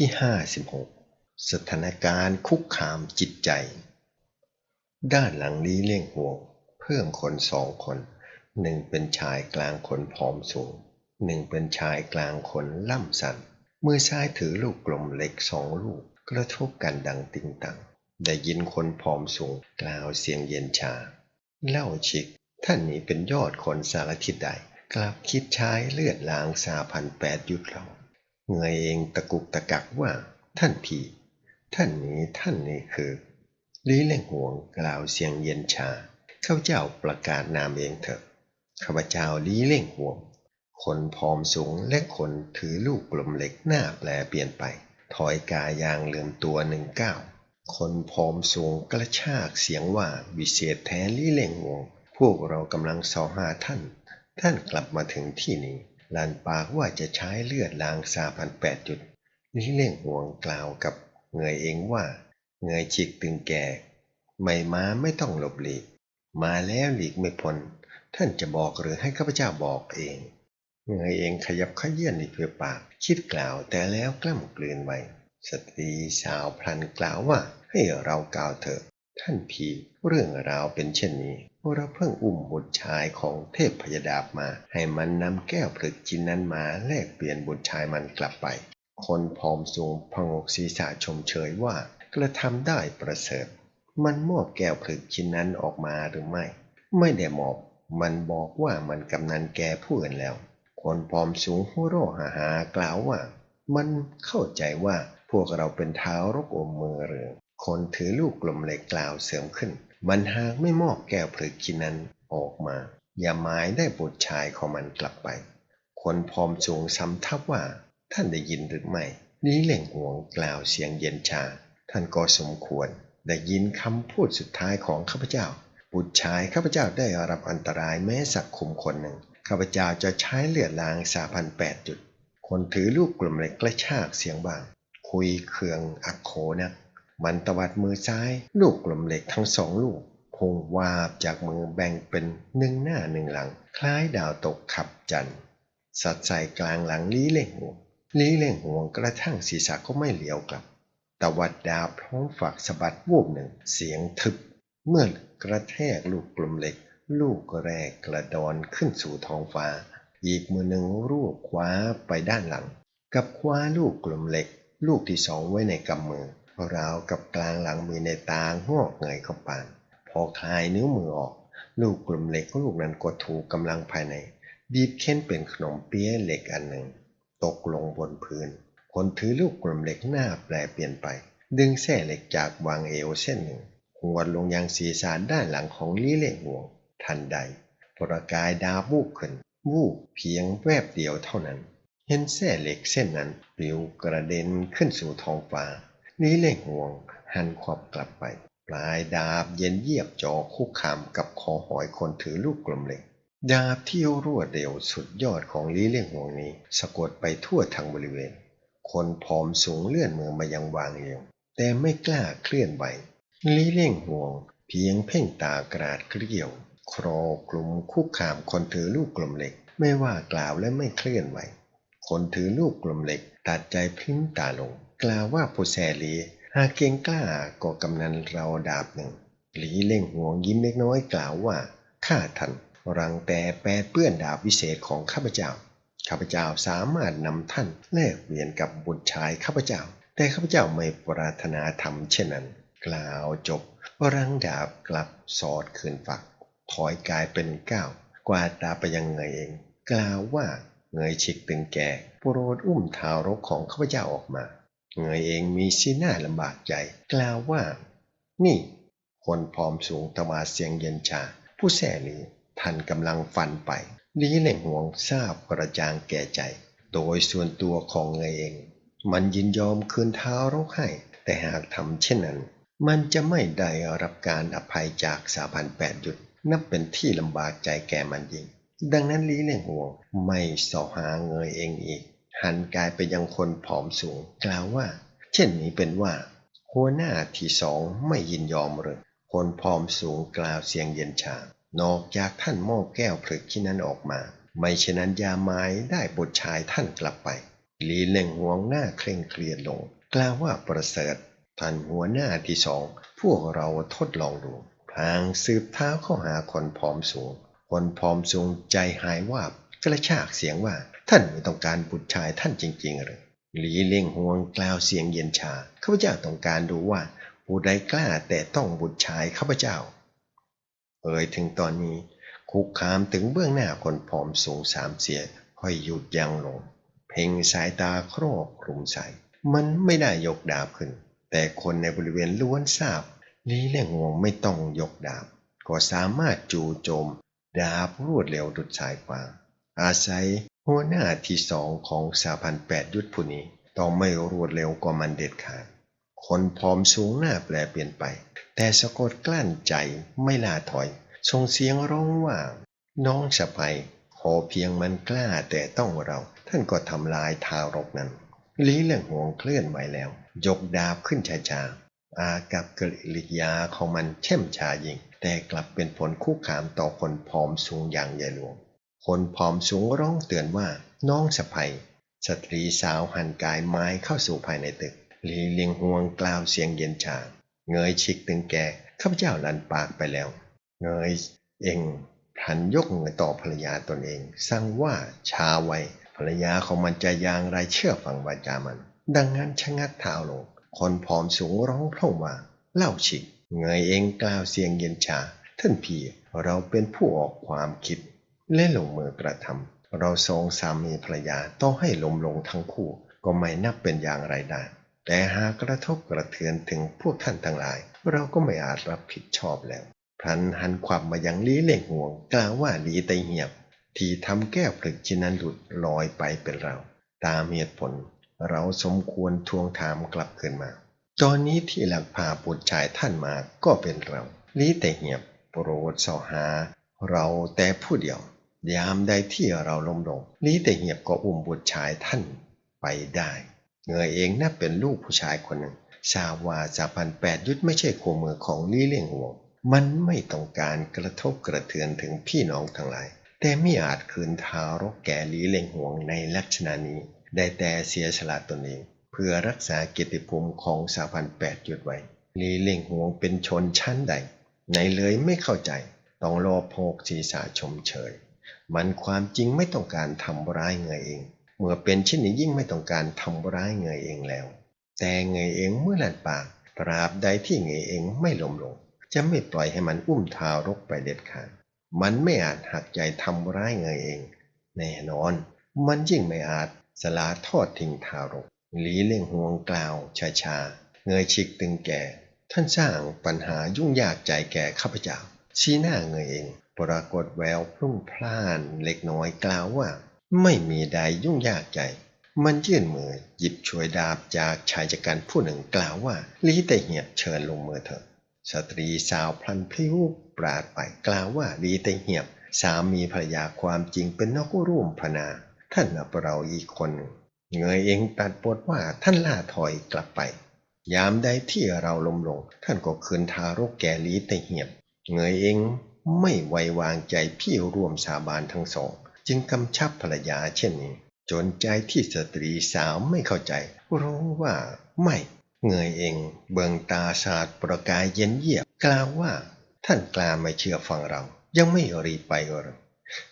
ที่ 56 สถานการณ์คุกคามจิตใจ ด้านหลังนี้เลี่ยงห่วง เพิ่มคนสองคน หนึ่งเป็นชายกลางคนผอมสูง หนึ่งเป็นชายกลางคนล่ำสันมือซ้ายถือลูกกลมเล็กสองลูก กระทบกันดังติงตัง ได้ยินคนผอมสูงกล่าวเสียงเย็นชา เล่าชิก ท่านนี้เป็นยอดคนสารทิศใด กลับคิดใช้เลือดล้างสาพันแปดยุดเรา เงยเองตะกุกตะกักว่า ท่านพี่ ท่านนี้ท่านนี้คือลีเล่งห่วงกล่าวเสียงเย็นชาข้าเจ้าประกาศนามเองเถอะข้าพเจ้าลีเล่งห่วง คนผอมสูงและคนถือลูกกลมเล็กหน้าแปลเปลี่ยนไป ถอยกายางเลืมตัวหนึ่งก้าวคนผอมสูงกระชากเสียงว่าวิเศษแท้ลีเล่งห่วง พวกเรากำลังสอหาท่าน ท่านกลับมาถึงที่นี้ ลานปากว่าจะใช้เลือดล้างสาพันแปดจุด นี่เล่งห่วงกล่าวกับเงยเองว่า เงยจิกตึงแก่ ไม่มาไม่ต้องหลบหลีก มาแล้วหลีกไม่พ้นท่านจะบอกหรือให้ข้าพเจ้าบอกเอง เงยเองขยับขยื่นในเพื่อปากคิดกล่าวแต่แล้วกล้ำกลืนไว้สตรีสาวพลันกล่าวว่าให้เรากล่าวเถอะ ท่านพีเรื่องราวเป็นเช่นนี้ เราเพิ่งอุ้มบุตรชายของเทพพยดาบมา ให้มันนำแก้วผลึกจินนั้นมาแลกเปลี่ยนบุตรชายมันกลับไป คนผอมสูงพงกศีรษะชมเชยว่ากระทำได้ประเสริฐ มันมอบแก้วผลึกชิ้นนั้นออกมาหรือไม่ ไม่ได้มอบ มันบอกว่ามันกำนันแกผู้อื่นแล้ว คนผอมสูงหัวโรหาหากล่าวว่า มันเข้าใจว่าพวกเราเป็นเท้ารกอมมือเรือง คนถือลูกกลมเหล็กกล่าวเสริมขึ้น มันหากไม่มอบแก้วผลึกกินนั้นออกมา อย่าหมายได้บุตรชายของมันกลับไป คนพร้อมสูงซ้ำทับว่า ท่านได้ยินหรือไม่ นี้เล่งห่วงกล่าวเสียงเย็นชา ท่านก็สมควร ได้ยินคำพูดสุดท้ายของข้าพเจ้า บุตรชายข้าพเจ้าได้รับอันตรายแม้สักคุมคนหนึ่ง ข้าพเจ้าจะใช้เลือดล้างสาพันแปดจุด คนถือลูกกลุ่มเล็กกระชากเสียงบาง คุยเคืองอักโคนัก มันตวัดมือซ้าย ลูกกลมเหล็กทั้งสองลูกพุ่งวาบจากมือแบ่งเป็นหนึ่งหน้าหนึ่งหลัง คล้ายดาวตกขับจันทร์สัดใส่กลางหลังลี้เล่งห่วงลี้เล่งห่วงกระทั่งศีรษะก็ไม่เหลียวกลับ ตวัดดาบพร้อมฝักสะบัดวูบหนึ่ง เสียงทึบ เมื่อกระแทกลูกกลมเหล็ก ลูกแรกกระดอนขึ้นสู่ท้องฟ้า อีกมือหนึ่งรวบคว้าไปด้านหลัง กับคว้าลูกกลมเหล็ก ลูกที่สองไว้ในกำมือ ราวกับกลางหลังมีในตางอกเงยเข้าปาน พอคลายนิ้วมือออก ลูกกลุ่มเหล็กก็ลูกนั้นกดถูกกำลังภายใน บีบเค้นเป็นขนมเปี๊ยะเหล็กอันหนึ่ง ตกลงบนพื้น คนถือลูกกลุ่มเหล็กหน้าแปลเปลี่ยนไป ดึงแส้เหล็กจากวางเอวเส้นหนึ่งหัวลงยังศีรษะด้านหลังของลี่เล่ห่วง ทันใดประกายดาบูบขึ้น วูบเพียงแวบเดียวเท่านั้น เห็นแส้เหล็กเส้นนั้นปลิวกระเด็นขึ้นสู่ท้องฟ้า นี้เล่งห่วง หันขวบกลับไป ปลายดาบเย็นเยียบจอคุกคามกับคอหอยคนถือลูกกลมเหล็กดาบที่รวดเร็วสุดยอดของลีเล่งห่วงนี้ สะกดไปทั่วทางบริเวณ คนผอมสูงเลื่อนมือมายังวางเอวแต่ไม่กล้าเคลื่อนไหวลีเล่งห่วง เพียงเพ่งตากราดเกลียว ครอกลุ่มคุกคามคนถือลูกกลมเหล็ก ไม่ว่ากล่าวและไม่เคลื่อนไหว คนถือลูกกลมเหล็กตัดใจพลิ้มตาลง กล่าวว่าผู้แสลีหากเก่งกล้าก็กำนันเราดาบหนึ่ง หลีเล่งห่วงยิ้มเล็กน้อยกล่าวว่าข้าทันรังแต่แปดเปื้อนดาบวิเศษของข้าพเจ้าข้าพเจ้าสามารถนำท่านแลกเปลี่ยนกับบุตรชายข้าพเจ้า แต่ข้าพเจ้าไม่ปรารถนาทำเช่นนั้น กล่าวจบรังดาบกลับสอดคืนฝัก ถอยกายเป็นก้าวกวาดตาไปยังเงยเอง กล่าวว่าเงยฉิกตึงแก่โปรดอุ้มทารกของข้าพเจ้าออกมา เงยเองมีสีหน้าลำบากใจ กล่าวว่า นี่ คนพร้อมสูงตวาเสียงเย็นชา ผู้แส่นี้ท่านกำลังฟันไปลีเหล่งห่วงทราบกระจางแก่ใจ โดยส่วนตัวของเงยเอง มันยินยอมคืนเท้ารกให้ แต่หากทำเช่นนั้น มันจะไม่ได้รับการอภัยจากสาพันแปดยุดนับเป็นที่ลำบากใจแก่มันยิ่งดังนั้นลีเหล่งห่วงไม่สอหาเงยเองอีก หันกายไปยังคนผอมสูง กล่าวว่า เช่นนี้เป็นว่า หัวหน้าที่สองไม่ยินยอมเลยคนผอมสูงกล่าวเสียงเย็นชานอกจากท่านมอบแก้วผลึกที่นั้นออกมา ไม่เช่นนั้นยาไม้ได้บทชายท่านกลับไป ลีเล่งห่วงหน้าเคร่งเครียดลง กล่าวว่าประเสริฐท่านหัวหน้าที่สอง พวกเราทดลองดูพลางสืบเท้าเข้าหาคนผอมสูง คนผอมสูงใจหายวาบ กระชากเสียงว่าท่านไม่ต้องการบุตรชายท่านจริงๆหรือหลีเล่งห่วงกล่าวเสียงเย็นชาข้าพเจ้าต้องการดูว่าผู้ใดกล้าแต่ต้องบุตรชายข้าพเจ้า เอ่ยถึงตอนนี้คุกคามถึงเบื้องหน้าคนผอมสูงสามเสียค่อยหยุดยั้งลง เพ่งสายตาครอบคลุมใสมันไม่ได้ยกดาบขึ้น แต่คนในบริเวณล้วนทราบลีเล่งห่วงไม่ต้องยกดาบ ก็สามารถจู่โจม ดาบรวดเร็วดุดสายกวาง อาศัยหัวหน้าที่สองของสาพันแปดยุทธผู้นี้ต้องไม่รวดเร็วกว่ามันเด็ดขาด คนผอมสูงหน้าแปลเปลี่ยนไป แต่สะกดกลั้นใจไม่ลาถอยส่งเสียงร้องว่า น้องสะใภ้ขอเพียงมันกล้าแต่ต้องเรา ท่านก็ทำลายทารกนั้น ลีเรื่องห่วงเคลื่อนไหวแล้ว ยกดาบขึ้นช้าๆอากับกริยาของมันเช่มชายิง แต่กลับเป็นผลคุกคามต่อคนผอมสูงอย่างใหญ่หลวง คนผอมสูงร้องเตือนว่าน้องสะใภ้สตรีสาวหันกายไม้เข้าสู่ภายในตึก หลีเลียงห่วงกล่าวเสียงเย็นชา เงยชิกตึงแกข้าพเจ้าลันปากไปแล้ว เงยเองพลันยกมือต่อภรรยาตนเอง สั่งว่าชาไว้ภรรยาของมันจะยางไรเชื่อฟังวาจามัน ดังนั้นชะงักเท้าลง คนผอมสูงร้องพร่งว่าเล่าชิกเงยเองกล่าวเสียงเย็นชา ท่านพี่เราเป็นผู้ออกความคิด และลงมือกระทำเราสองสามีภรรยาต้องให้ลมลงทั้งคู่ ก็ไม่นับเป็นอย่างไรได้ แต่หากกระทบกระเทือนถึงพวกท่านทั้งหลาย เราก็ไม่อาจรับผิดชอบแล้วพลันหันความมายังลีเล่งห่วงกล่าวว่าลีไตเหียบ ที่ทำแก้วผลึกชิ้นนั้นหลุดลอยไปเป็นเรา ตามเหตุผล เราสมควรทวงถามกลับคืนมา ตอนนี้ที่หลักพาบุตรชายท่านมาก็เป็นเราลีแต่เหียบโปรดเสาหา เราแต่ผู้เดียว ยามใดที่เราล้มลงลีแต่เหียบก็อุ้มบุตรชายท่านไปได้ เงยเองน่าเป็นลูกผู้ชายคนหนึ่งทราวาจาพันแปดยุทธไม่ใช่คู่มือของลีเลี่ยงห่วง มันไม่ต้องการกระทบกระเทือนถึงพี่น้องทั้งหลาย แต่ไม่อาจคืนทารกแก่ลีเลี่ยงห่วงในลักษณะนี้ ได้แต่เสียสละตนเองเพื่อรักษาเกียรติภูมิของสาพันแปดยุทธไว้ลีเลี่ยงห่วงเป็นชนชั้นใด ไหนเลยไม่เข้าใจ ต้องรอโพกศีรษะชมเชย มันความจริงไม่ต้องการทำร้ายเงยเอง เมื่อเป็นเช่นนี้ยิ่งไม่ต้องการทำร้ายเงยเองแล้ว แต่เงยเองเมื่อหลันปากตราบใดที่เงยเองไม่ล้มลง จะไม่ปล่อยให้มันอุ้มทารกไปเด็ดขาดมันไม่อาจหักใจทำร้ายเงยเอง แน่นอน มันยิ่งไม่อาจสลาทอดทิ้งทารกหลีเล่งห่วงกล่าวช้าเงยชิกตึงแก่ ท่านสร้างปัญหายุ่งยากใจแก่ข้าพเจ้าชี้หน้าเงยเอง ปรากฏแววพรุ่งพล่านเล็กน้อยกล่าวว่า ไม่มีใดยุ่งยากใจ มันยื่นมือหยิบช่วยดาบจากชายจักรันผู้หนึ่งกล่าวว่าลีแต่เหียบเชิญลงมือเถอะ สตรีสาวพลันพลิ้วปราดไปกล่าวว่าลีแต่เหียบสามีภรรยาความจริงเป็นนกร่วมพนา ท่านนับเราอีกคนเงยเองตัดบทว่าท่านล่าถอยกลับไป ยามใดที่เราลมลง ท่านก็คืนทารกแก่ลีแต่เหียบ เงยเอง ไม่ไว้วางใจพี่ร่วมสาบานทั้งสอง จึงกำชับภรรยาเช่นนี้ จนใจที่สตรีสาวไม่เข้าใจ ร้องว่าไม่เงยเองเบิงตาสาดประกายเย็นเยียบกล่าวว่า ท่านกล้าไม่เชื่อฟังเรา ยังไม่รีไปหรอ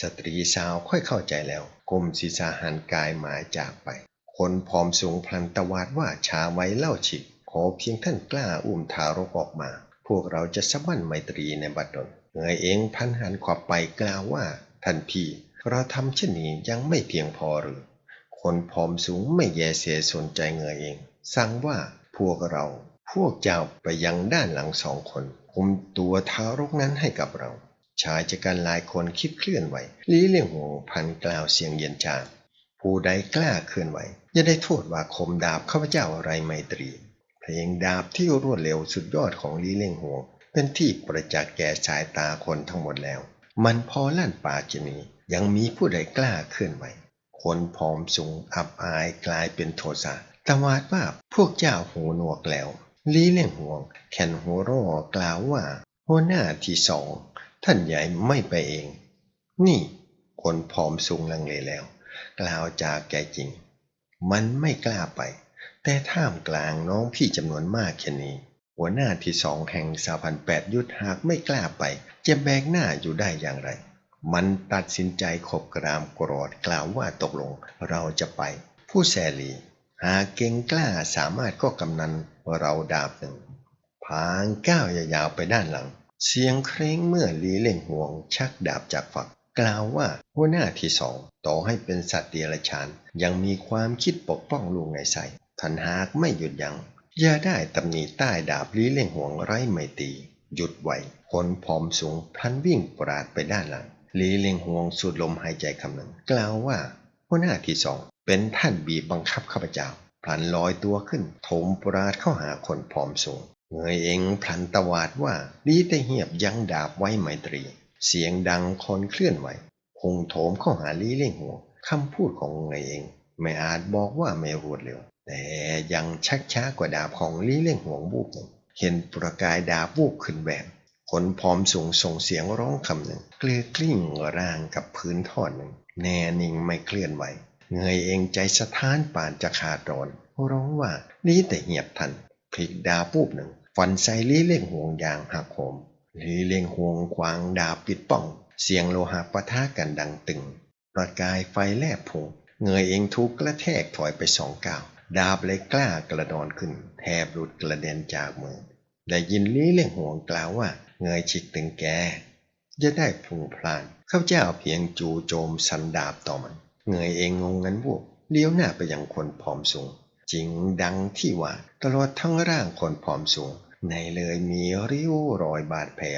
สตรีสาวค่อยเข้าใจแล้วก้มศีรษะหันกายหมายจากไป คนผอมสูงพลันตวาดว่าชาไว้เล่าฉิกขอเพียงท่านกล้าอุ้มทารกออกมา พวกเราจะสะบั้นไมตรีในบัดดล เงยเองพันหันขวับไปกล่าวว่าท่านพี่เราทำเช่นนี้ยังไม่เพียงพอหรือ คนผอมสูงไม่แยเสียสนใจเงยเอง สั่งว่าพวกเรา พวกเจ้าไปยังด้านหลังสองคนคุมตัวทารกนั้นให้กับเรา ชายจักรันหลายคนคิดเคลื่อนไหวลีเลี่ยงหงพันกล่าวเสียงเย็นชาผู้ใดกล้าเคลื่อนไหวจะได้โทษว่าคมดาบข้าพเจ้าอะไรไมตรี เพลงดาบที่รวดเร็วสุดยอดของลีเลี่ยงหง เป็นที่ประจักษ์แก่สายตาคนทั้งหมดแล้ว มันพอลั่นปากจะนี้ยังมีผู้ใดกล้าเคลื่อนไหวคนผอมสูงอับอายกลายเป็นโทสะตวาดว่าพวกเจ้าหูหนวกแล้วลีเลี่ยงห่วงแคนหัวรอกล่าวว่าหัวหน้าที่สอง ท่านใหญ่ไม่ไปเอง นี่ คนผอมสูงลังเลแล้ว กล่าวจากแกจริง มันไม่กล้าไป แต่ท่ามกลางน้องพี่จำนวนมากแค่นี้ หัวหน้าที่สองแห่งสาพันแปดยุทธหากไม่กล้าไป จะแบกหน้าอยู่ได้อย่างไร มันตัดสินใจขบกรามกรอดกล่าวว่าตกลงเราจะไป ผู้แสลี หากเก่งกล้าสามารถก็กำนันเราดาบหนึ่งพางก้าวยาวๆไปด้านหลัง เสียงเคร่งเมื่อลีเล่งห่วง ชักดาบจากฝัก กล่าวว่าหัวหน้าที่สองต่อให้เป็นสัตว์เดรัจฉานยังมีความคิดปกป้องลูกไงใส่ท่านหากไม่หยุดยัง้ง อย่าได้ตำหนิใต้ดาบลีเล่งห่วงไร้ไม่ตรีหยุดไว้คนผอมสูงพลันวิ่งปราดไปด้านหลังลีเล่งห่วงสูดลมหายใจคำหนึ่ง กล่าวว่าหัวหน้าที่สองเป็นท่านบีบบังคับข้าพเจ้า พลันลอยตัวขึ้นโถมปราดเข้าหาคนผอมสูงเงยเองพลันตวาดว่าลีแต่เหียบยังดาบไว้ไมตรี เสียงดังคนเคลื่อนไหวพุ่งโถมเข้าหาลีเล่งหัวงคำพูดของเงยเอง ไม่อาจบอกว่าไม่รวดเร็ว แต่ยังชักช้ากว่าดาบของลีเล่งหัวบูบหนึ่งเห็นประกายดาบวูบขึ้นแบนคนพร้อมสูงส่งเสียงร้องคำหนึ่งเกลือกลิ้งร่างกับพื้นทอดหนึ่ง แน่นิ่งไม่เคลื่อนไหวเงยเองใจสะท้านป่านจะขาดร้อนร้องว่าลีแต่เหียบทันพลิกดาบปูบหนึ่งฟันใส่ลีเล่งห่วงยางหักโหมลีเล่งห่วงควางดาบปิดป้อง เสียงโลหะปะทะกันดังตึง ประกายไฟแลบพงเงยเองทุกกระแทกถอยไปสองก้าว ดาบเลยกล้ากระดอนขึ้น แทบหลุดกระเด็นจากมือได้ยินลีเล่งห่วงกล่าวว่าเงยฉิกตึงแกจะได้พลุงพลานข้าเจ้าเพียงจูโจมสันดาบต่อมัน เงยเองงงงันวูบเลี้ยวหน้าไปยังคนผอมสูงจริงดังที่ว่าตลอดทั้งร่างคนผอมสูง ในเลยมีริ้วรอยบาดแผล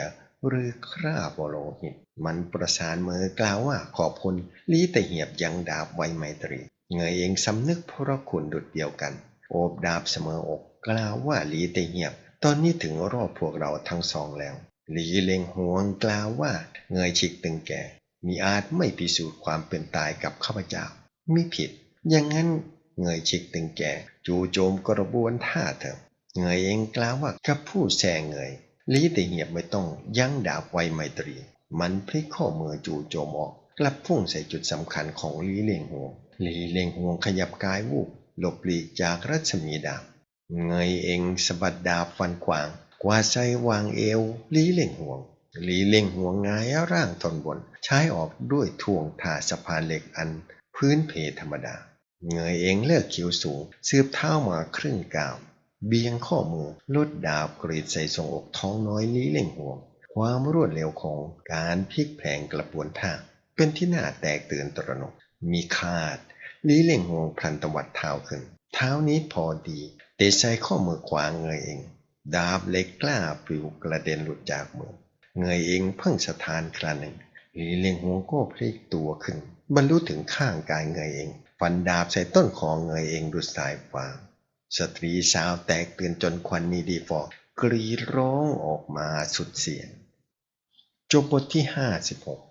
หรือคราบโลหิต มันประสานมือกล่าวว่าขอบคุณลีแต่เหียบยังดาบไวไมตรี เงยเองสำนึกพระคุณดุดเดียวกัน โอบดาบเสมออกกล่าวว่าหลีแต่เหียบ ตอนนี้ถึงรอบพวกเราทั้งสองแล้วลีเล็งห่วงกล่าวว่าเงยฉิกตึงแก่ มีอาจไม่พิสูจน์ความเป็นตายกับข้าพเจ้ามิผิด อย่างนั้นเงยฉิกตึงแก่ จูโจมกระบวนท่าเถอะเงยเองกล่าวว่ากับผู้แซงเงยลีแต่เหียบไม่ต้องยั้งดาบไวไมตรี มันพลิกข้อมือจูโจมออก กลับพุ่งใส่จุดสำคัญของลีเลียงหวงลีเลียงหวงขยับกายวูบหลบหลีกจากรัศมีดาบเงยเองสะบัดดาบฟันขวาง กว่าใจวางเอวลีเลียงห่วงลีเลียงห่วงงายร่างตนบน ใช้ออกด้วยท่วงท่าสะพานเหล็กอัน พื้นเพธรรมดา เงยเองเลิกคิ้วสูงซืบเท้ามาครึ่งก้าว เบียงข้อมือลดดาบกรีดใส่ทรงอกท้องน้อยลีเล่งห่วง ความรวดเร็วของการพลิกแผงกระบวนท่า เป็นที่น่าแตกตื่นตระหนก มีคาดลีเล่งห่วงพลันตวัดเท้าขึ้น เท้านี้พอดีเตะใส่ข้อมือขวาเงยเอง ดาบเล็กกล้าปลิวกระเด็นหลุดจากมือ เงยเองเพิ่งสถานคราหนึ่งลีเล่งห่วงก็พลิกตัวขึ้น บรรลุถึงข้างกายเงยเอง ฟันดาบใส่ต้นคอเงยเองดุดสายฟ้าสตรีสาวแตกตื่นจนควันมีดีฟอร์กรีร้องออกมาสุดเสียง จบบทที่56